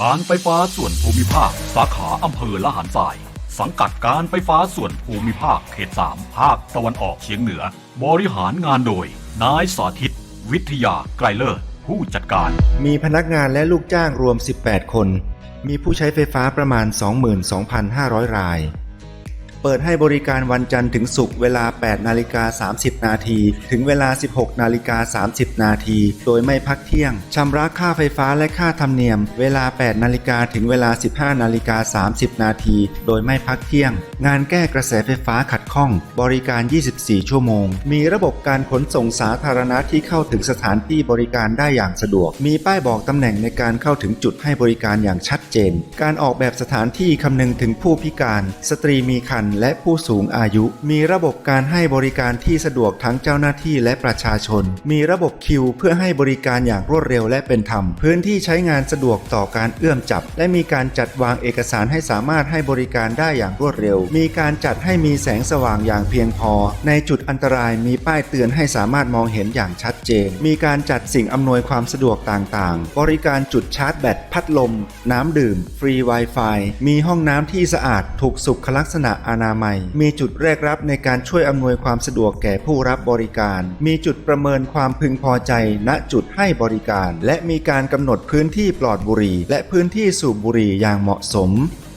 การไฟฟ้าส่วนภูมิภาค สาขาอำเภอละหานทราย สังกัดการไฟฟ้าส่วนภูมิภาคเขต3ภาคตะวันออกเฉียงเหนือ บริหารงานโดย นายสาธิต วิทยาไกรเลิศผู้จัดการ มีพนักงานและลูกจ้างรวม 18 คน มีผู้ใช้ไฟฟ้าประมาณ 22,500 ราย เปิดให้บริการวันจันทร์ถึงศุกร์เวลา 8 นาฬิกา 30 นาที ถึงเวลา 16 นาฬิกา 30 นาที โดยไม่พักเที่ยง ชำระค่าไฟฟ้าและค่าธรรมเนียม เวลา 8 นาฬิกาถึงเวลา 15 นาฬิกา 30 นาที โดยไม่พักเที่ยง งานแก้กระแสไฟฟ้าขัดข้อง บริการ 24 ชั่วโมง มีระบบการขนส่งสาธารณะที่เข้าถึงสถานที่บริการได้อย่างสะดวก มีป้ายบอกตำแหน่งในการเข้าถึงจุดให้บริการอย่างชัดเจน การออกแบบสถานที่คำนึงถึงผู้พิการ สตรีมีครรภ์และผู้สูงอายุ มีระบบการให้บริการที่สะดวกทั้งเจ้าหน้าที่และประชาชน มีระบบคิวเพื่อให้บริการอย่างรวดเร็วและเป็นธรรม พื้นที่ใช้งานสะดวกต่อการเอื้อมจับ และมีการจัดวางเอกสารให้สามารถให้บริการได้อย่างรวดเร็วมีการจัดให้มีแสงสว่างอย่างเพียงพอ ในจุดอันตรายมีป้ายเตือนให้สามารถมองเห็นอย่างชัดเจน มีการจัดสิ่งอำนวยความสะดวกต่างๆ บริการจุดชาร์จแบตพัดลม น้ำดื่ม ฟรี Wi-Fi มีห้องน้ำที่สะอาดถูกสุขลักษณะอนามัย มีจุดแรกรับในการช่วยอำนวยความสะดวกแก่ผู้รับบริการ มีจุดประเมินความพึงพอใจ ณจุดให้บริการ และมีการกำหนดพื้นที่ปลอดบุหรี่และพื้นที่สูบบุหรี่อย่างเหมาะสม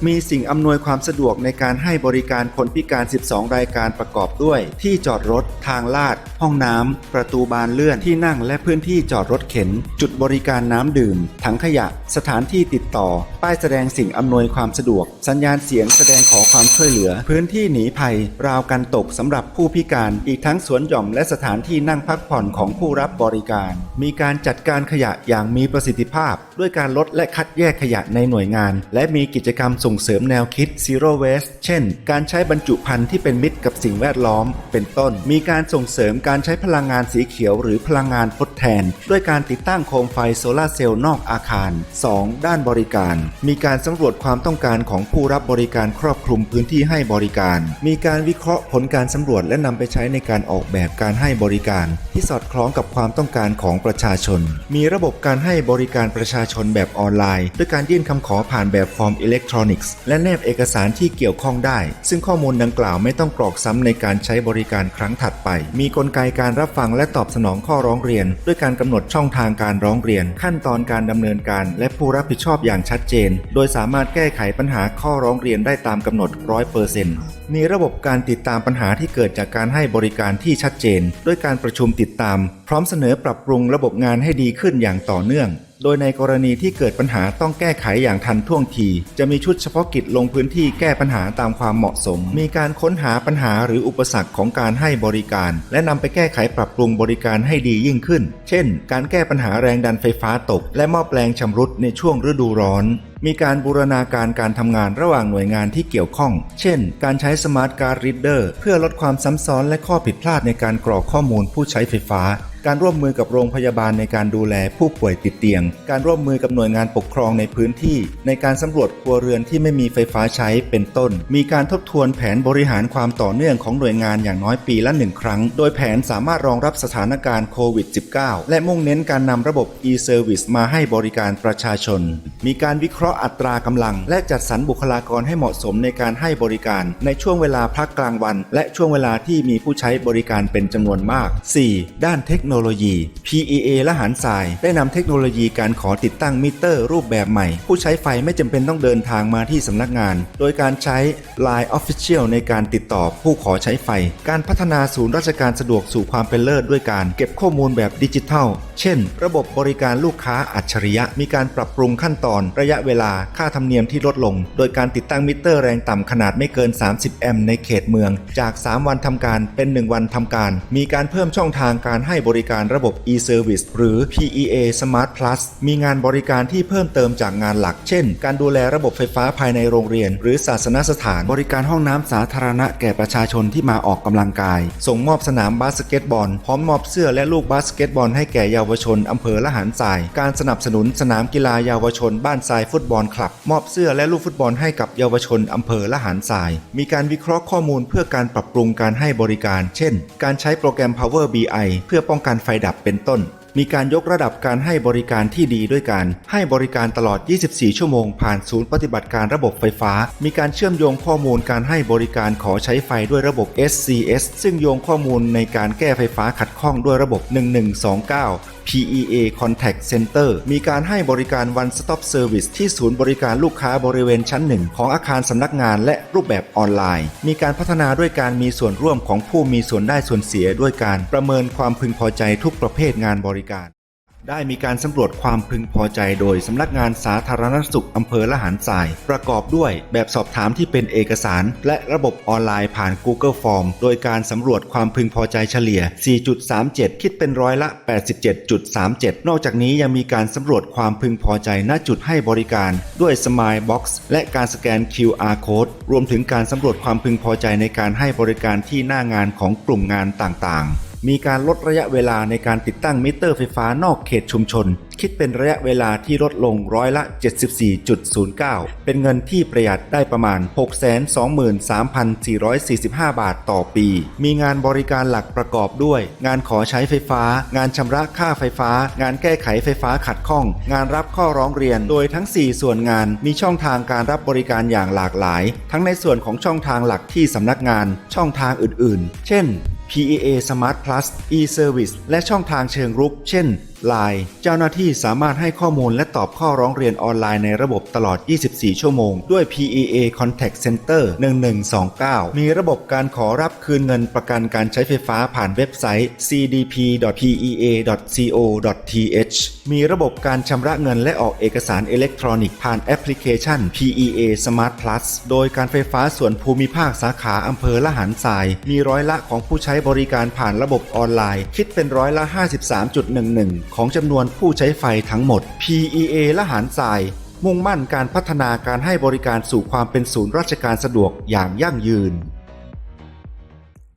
มีสิ่งอำนวยความสะดวกในการให้บริการคนพิการ 12 รายการประกอบด้วย ที่จอดรถ ทางลาด ห้องน้ำ ประตูบานเลื่อนที่นั่งและพื้นที่จอดรถเข็น จุดบริการน้ำดื่ม ถังขยะ สถานที่ติดต่อ ป้ายแสดงสิ่งอำนวยความสะดวก สัญญาณเสียงแสดงขอความช่วยเหลือ พื้นที่หนีภัย ราวกันตกสำหรับผู้พิการ อีกทั้งสวนหย่อมและสถานที่นั่งพักผ่อนของผู้รับบริการ มีการจัดการขยะอย่างมีประสิทธิภาพ ด้วยการลดและคัดแยกขยะในหน่วยงาน และมีกิจกรรมส่งเสริมแนวคิด Zero Waste เช่น การใช้บรรจุภัณฑ์ที่เป็นมิตรกับสิ่งแวดล้อม เป็นต้น มีการส่งเสริมการใช้พลังงานสีเขียวหรือพลังงานทดแทน ด้วยการติดตั้งโคมไฟโซลาเซลล์นอกอาคาร 2. ด้านบริการ มีการสำรวจความต้องการของผู้รับบริการครอบคลุมพื้นที่ให้บริการ มีการวิเคราะห์ผลการสำรวจและนำไปใช้ในการออกแบบการให้บริการ ที่สอดคล้องกับความต้องการของประชาชน มีระบบการให้บริการประชาชนแบบออนไลน์ ด้วยการยื่นคำขอผ่านแบบฟอร์มอิเล็กทรอนิกส์และแนบเอกสารที่เกี่ยวข้องได้ ซึ่งข้อมูลดังกล่าวไม่ต้องกรอกซ้ำในการใช้บริการครั้งถัดไป มีกลไกการรับฟังและตอบสนองข้อร้องเรียน ด้วยการกำหนดช่องทางการร้องเรียน ขั้นตอนการดำเนินการ และผู้รับผิดชอบอย่างชัดเจน โดยสามารถแก้ไขปัญหาข้อร้องเรียนได้ตามกำหนดร้อยเปอร์เซ็นต์ มีระบบการติดตามปัญหาที่เกิดจากการให้บริการที่ชัดเจน ด้วยการประชุมติดตาม พร้อมเสนอปรับปรุงระบบงานให้ดีขึ้นอย่างต่อเนื่อง โดยในกรณีที่เกิดปัญหาต้องแก้ไขอย่างทันท่วงที จะมีชุดเฉพาะกิจลงพื้นที่แก้ปัญหาตามความเหมาะสม มีการค้นหาปัญหาหรืออุปสรรคของการให้บริการ และนำไปแก้ไขปรับปรุงบริการให้ดียิ่งขึ้น เช่น การแก้ปัญหาแรงดันไฟฟ้าตก และหม้อแปลงชำรุดในช่วงฤดูร้อน มีการบูรณาการการทำงานระหว่างหน่วยงานที่เกี่ยวข้อง เช่น การใช้สมาร์ทการ์ดรีดเดอร์เพื่อลดความซ้ำซ้อนและข้อผิดพลาดในการกรอกข้อมูลผู้ใช้ไฟฟ้า การร่วมมือกับโรงพยาบาลในการดูแลผู้ป่วยติดเตียง การร่วมมือกับหน่วยงานปกครองในพื้นที่ ในการสำรวจครัวเรือนที่ไม่มีไฟฟ้าใช้เป็นต้น มีการทบทวนแผนบริหารความต่อเนื่องของหน่วยงานอย่างน้อยปีละหนึ่งครั้ง โดยแผนสามารถรองรับสถานการณ์โควิด -19 และมุ่งเน้นการนำระบบ e-service มาให้บริการประชาชน มีการวิเคราะห์อัตรากำลัง และจัดสรรบุคลากรให้เหมาะสมในการให้บริการ ในช่วงเวลาพักกลางวัน และช่วงเวลาที่มีผู้ใช้บริการเป็นจำนวนมาก 4. ด้านเทคโนโลยี PEA และหานทราย ได้นำเทคโนโลยีการขอติดตั้งมิเตอร์รูปแบบใหม่ ผู้ใช้ไฟไม่จำเป็นต้องเดินทางมาที่สำนักงาน โดยการใช้ Line Official ในการติดต่อผู้ขอใช้ไฟ การพัฒนาศูนย์ราชการสะดวกสู่ความเป็นเลิศด้วยการเก็บข้อมูลแบบดิจิทัลเช่น ระบบบริการลูกค้าอัจฉริยะ มีการปรับปรุงขั้นตอน ระยะเวลาค่าธรรมเนียมที่ลดลง โดยการติดตั้งมิเตอร์แรงต่ำขนาดไม่เกิน 30 แอมป์ในเขตเมือง จาก 3 วันทำการเป็น 1 วันทำการ มีการเพิ่มช่องทางการให้บริการระบบ e-service หรือ PEA Smart Plus มีงานบริการที่เพิ่มเติมจากงานหลัก เช่น การดูแลระบบไฟฟ้าภายในโรงเรียน หรือศาสนสถาน บริการห้องน้ำสาธารณะแก่ประชาชนที่มาออกกำลังกาย ส่งมอบสนามบาสเกตบอล พร้อมมอบเสื้อและลูกบาสเกตบอลให้แก่เยาวาวชนอำเภอละหารทราย การสนับสนุนสนามกีฬาเยาวชน บ้านทรายฟุตบอลคลับ มอบเสื้อและลูกฟุตบอลให้กับเยาวชนอำเภอละหารทราย มีการวิเคราะห์ข้อมูลเพื่อการปรับปรุงการให้บริการ เช่น การใช้โปรแกรม Power BI เพื่อป้องกันไฟดับเป็นต้น มีการยกระดับการให้บริการที่ดีด้วยการให้บริการตลอด 24 ชั่วโมง ผ่านศูนย์ปฏิบัติการระบบไฟฟ้า มีการเชื่อมโยงข้อมูลการให้บริการขอใช้ไฟด้วยระบบ SCS ซึ่งโยงข้อมูลในการแก้ไฟฟ้าขัดข้องด้วยระบบ 1129 PEA Contact Center มีการให้บริการ One Stop Service ที่ศูนย์บริการลูกค้าบริเวณชั้นหนึ่งของอาคารสำนักงานและรูปแบบออนไลน์ มีการพัฒนาด้วยการมีส่วนร่วมของผู้มีส่วนได้ส่วนเสียด้วยการประเมินความพึงพอใจทุกประเภทงานบริการ ได้มีการสำรวจความพึงพอใจโดยสำนักงานสาธารณสุขอำเภอละหารทราย ประกอบด้วยแบบสอบถามที่เป็นเอกสาร และระบบออนไลน์ผ่าน Google Form โดยการสำรวจความพึงพอใจเฉลี่ย 4.37 คิดเป็นร้อยละ 87.37 นอกจากนี้ยังมีการสำรวจความพึงพอใจณจุดให้บริการ ด้วย Smile Box และการสแกน QR Code รวมถึงการสำรวจความพึงพอใจในการให้บริการที่หน้างานของกลุ่มงานต่างๆ มีการลดระยะเวลาในการติดตั้งมิเตอร์ไฟฟ้านอกเขตชุมชน คิดเป็นระยะเวลาที่ลดลงร้อยละ 74.09 เป็นเงินที่ประหยัดได้ประมาณ 623,445 บาทต่อปี มีงานบริการหลักประกอบด้วย งานขอใช้ไฟฟ้า งานชำระค่าไฟฟ้า งานแก้ไขไฟฟ้าขัดข้อง งานรับข้อร้องเรียน โดยทั้ง 4 ส่วนงานมีช่องทางการรับบริการอย่างหลากหลาย ทั้งในส่วนของช่องทางหลักที่สำนักงาน ช่องทางอื่น ๆ เช่น PEA Smart Plus e-Service และช่องทางเชิงรุก เช่น Line เจ้าหน้าที่สามารถให้ข้อมูลและตอบข้อร้องเรียนออนไลน์ในระบบตลอด 24 ชั่วโมง ด้วย PEA Contact Center 1129 มีระบบการขอรับคืนเงินประกันการใช้ไฟฟ้าผ่านเว็บไซต์ cdp.pea.co.th มีระบบการชำระเงินและออกเอกสารอิเล็กทรอนิกส์ผ่านแอปพลิเคชัน PEA Smart Plus โดยการไฟฟ้าส่วนภูมิภาคสาขาอำเภอละหารทราย มีร้อยละของผู้ใช้บริการผ่านระบบออนไลน์ คิดเป็นร้อยละ 53.11ของจำนวนผู้ใช้ไฟทั้งหมด PEA และหารทราย มุ่งมั่นการพัฒนาการให้บริการสู่ความเป็นศูนย์ราชการสะดวกอย่างยั่งยืน